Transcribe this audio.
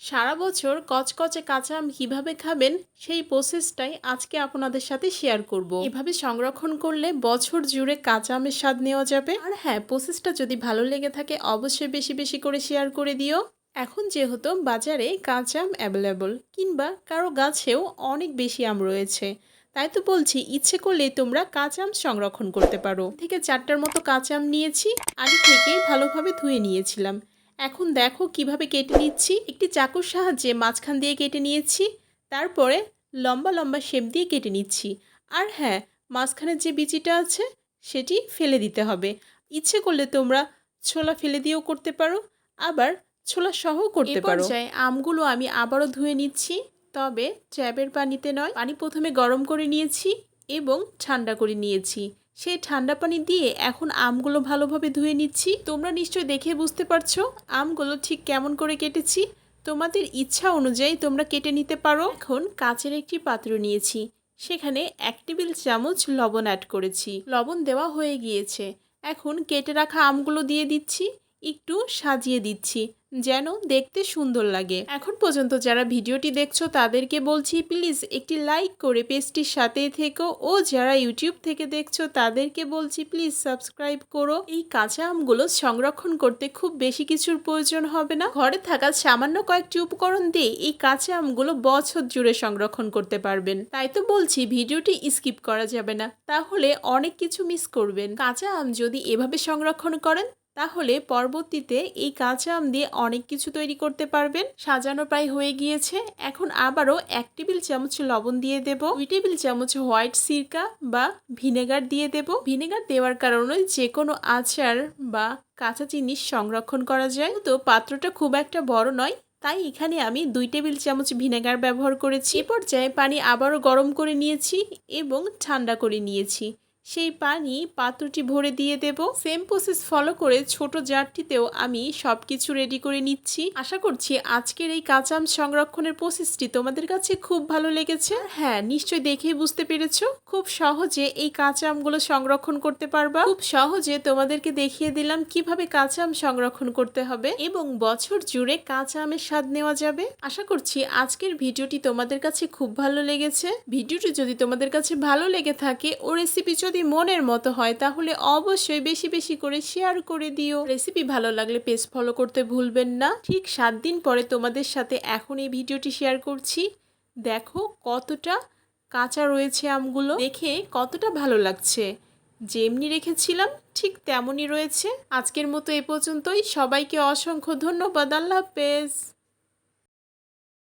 সারা বছর কচকচে কাঁচা আম কীভাবে খাবেন সেই প্রসেসটাই আজকে আপনাদের সাথে শেয়ার করব। এভাবে সংরক্ষণ করলে বছর জুড়ে কাঁচা আমের স্বাদ নেওয়া যাবে। আর হ্যাঁ প্রসেসটা যদি ভালো লেগে থাকে, অবশ্যই বেশি বেশি করে শেয়ার করে দিও। এখন যেহেতু বাজারে কাঁচা আম অ্যাভেলেবল কিংবা কারও গাছেও অনেক বেশি আম রয়েছে, তাই তো বলছি ইচ্ছে করলে তোমরা কাঁচা আম সংরক্ষণ করতে পারো। থেকে চারটার মতো কাঁচা আম নিয়েছি, আগে থেকেই ভালোভাবে ধুয়ে নিয়েছিলাম। এখন দেখো কীভাবে কেটে নিচ্ছি। একটি চাকুর সাহায্যে মাঝখান দিয়ে কেটে নিয়েছি তারপরে লম্বা লম্বা শেপ দিয়ে কেটে নিচ্ছি। আর হ্যাঁ মাঝখানের যে বিচিটা আছে সেটি ফেলে দিতে হবে। ইচ্ছে করলে তোমরা ছোলা ফেলে দিয়েও করতে পারো আবার ছোলা সহ করতে পারো। আমগুলো আমি আবারও ধুয়ে নিচ্ছি তবে ট্যাবের পানিতে নয়। পানি প্রথমে গরম করে নিয়েছি এবং ঠান্ডা করে নিয়েছি। সেই ঠান্ডা পানি দিয়ে এখন আমগুলো ভালোভাবে ধুয়ে নিচ্ছি। তোমরা নিশ্চয়ই দেখে বুঝতে পারছ আমগুলো ঠিক কেমন করে কেটেছি। তোমাদের ইচ্ছা অনুযায়ী তোমরা কেটে নিতে পারো। এখন কাচের একটি পাত্র নিয়েছি। সেখানে এক টেবিল চামচ লবণ অ্যাড করেছি। লবণ দেওয়া হয়ে গিয়েছে। এখন কেটে রাখা আমগুলো দিয়ে দিচ্ছি। একটু সাজিয়ে দিচ্ছি। যেন দেখতে সুন্দর লাগে। এখন পর্যন্ত যারা ভিডিওটি দেখছ, তাদেরকে বলছি প্লিজ একটি লাইক করে পেজটির সাথেই থেকো। ও যারা ইউটিউব থেকে দেখছ, তাদেরকে বলছি প্লিজ সাবস্ক্রাইব করো। এই কাঁচা আমগুলো সংরক্ষণ করতে খুব বেশি কিছুর প্রয়োজন হবে না। ঘরে থাকা সামান্য কয়েকটি উপকরণ দিয়ে এই কাঁচা আমগুলো বছর জুড়ে সংরক্ষণ করতে পারবেন। তাই তো বলছি, ভিডিওটি স্কিপ করা যাবে না। তাহলে অনেক কিছু মিস করবেন। কাঁচা আম যদি এভাবে সংরক্ষণ করেন তাহলে পরবর্তীতে এই কাঁচা আম দিয়ে অনেক কিছু তৈরি করতে পারবেন। সাজানো প্রায় হয়ে গিয়েছে। এখন আবারও এক টেবিল চামচ লবণ দিয়ে দেব, দুই টেবিল চামচ হোয়াইট সিরকা বা ভিনেগার দিয়ে দেব। ভিনেগার দেওয়ার কারণে যে কোনো আচার বা কাঁচা জিনিস সংরক্ষণ করা যায়। তো পাত্রটা খুব একটা বড় নয়, তাই এখানে আমি দুই টেবিল চামচ ভিনেগার ব্যবহার করেছি। এ পর্যায়ে পানি আবারও গরম করে নিয়েছি এবং ঠান্ডা করে নিয়েছি। সেই পানি পাত্রটি ভরে দিয়ে দেব। সেম প্রসেস ফলো করে ছোট জারটিতেও আমি সব কিছু রেডি করে নিচ্ছি। আশা করছি আজকের এই কাঁচা আম সংরক্ষণের প্রসেসটি তোমাদের কাছে খুব ভালো লেগেছে। হ্যাঁ নিশ্চয়ই দেখেই বুঝতে পেরেছ। খুব সহজে এই কাঁচা আমগুলো সংরক্ষণ করতে পারবা। খুব সহজে তোমাদেরকে দেখিয়ে দিলাম কীভাবে কাঁচা আম সংরক্ষণ করতে হবে এবং বছর জুড়ে কাঁচা আমের স্বাদ নেওয়া যাবে। আশা করছি আজকের ভিডিওটি তোমাদের কাছে খুব ভালো লেগেছে। ভিডিওটি যদি তোমাদের কাছে ভালো লেগে থাকে ও রেসিপি যদি মনের মতো হয়, তাহলে অবশ্যই বেশি বেশি করে শেয়ার করে দিও। রেসিপি ভালো লাগলে পেজ ফলো করতে ভুলবেন না। ঠিক সাত দিন পরে তোমাদের সাথে এখন এই ভিডিওটি শেয়ার করছি। দেখো কতটা কাঁচা রয়েছে আমগুলো। দেখে কতটা ভালো লাগছে। যেমনি রেখেছিলাম, ঠিক তেমনই রয়েছে। আজকের মতো এ পর্যন্তই। সবাইকে অসংখ্য ধন্যবাদ। আল্লাহ হাফেজ।